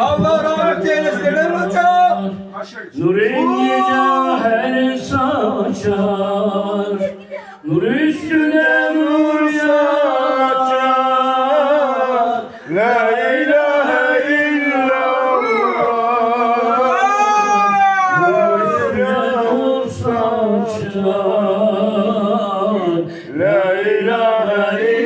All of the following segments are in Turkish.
Allah rahmet eylesin. Ömer hocam. Nurun her saçar. Nur üstüne nur saçar. La ilahe illallah. Nur üstüne nur saçar. La ilahe illallah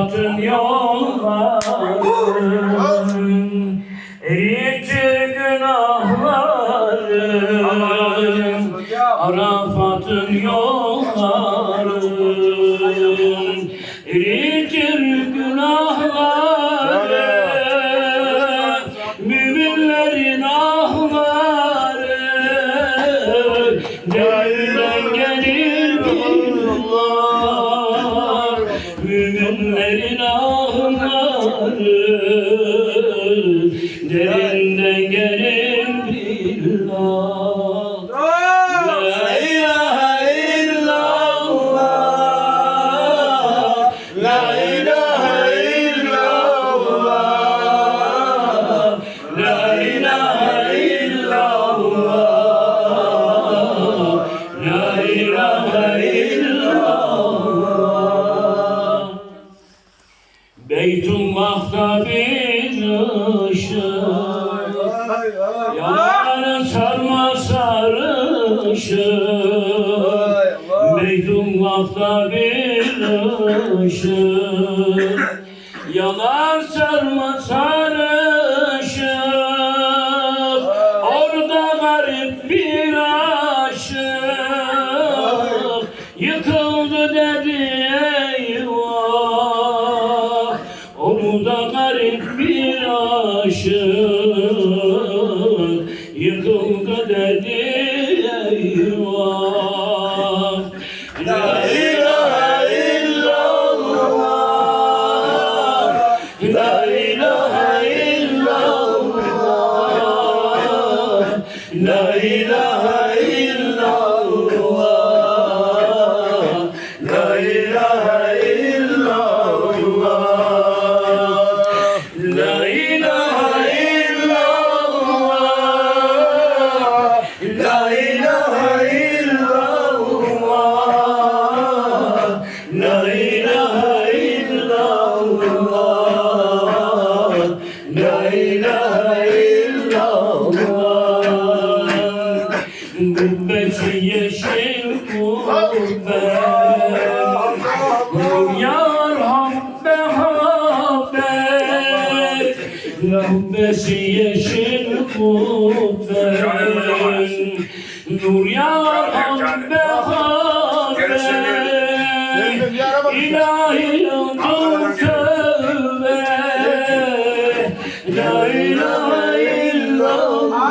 batın yollarım Eritir günahlarım Arafat'ın yollarım Eritir günahlarım Müminlerin ahları Celle ahları Derinden gelir billah La ilahe illallah. La ilahe illallah. La ilahe kabir ışığı Yanar sarma sarışık Mecnun lafta bir ışık Yanar sarma sarışık Orada garip bir aşık. Yıkıl La يشغل قلوبنا يرحم بحبك لو بس يشغل قلوبنا نور يرحم بحبك إلهي القلب لا إله إلا الله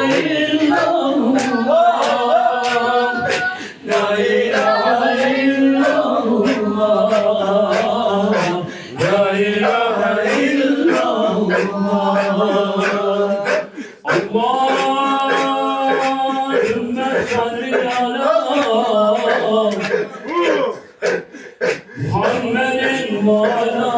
Muhammed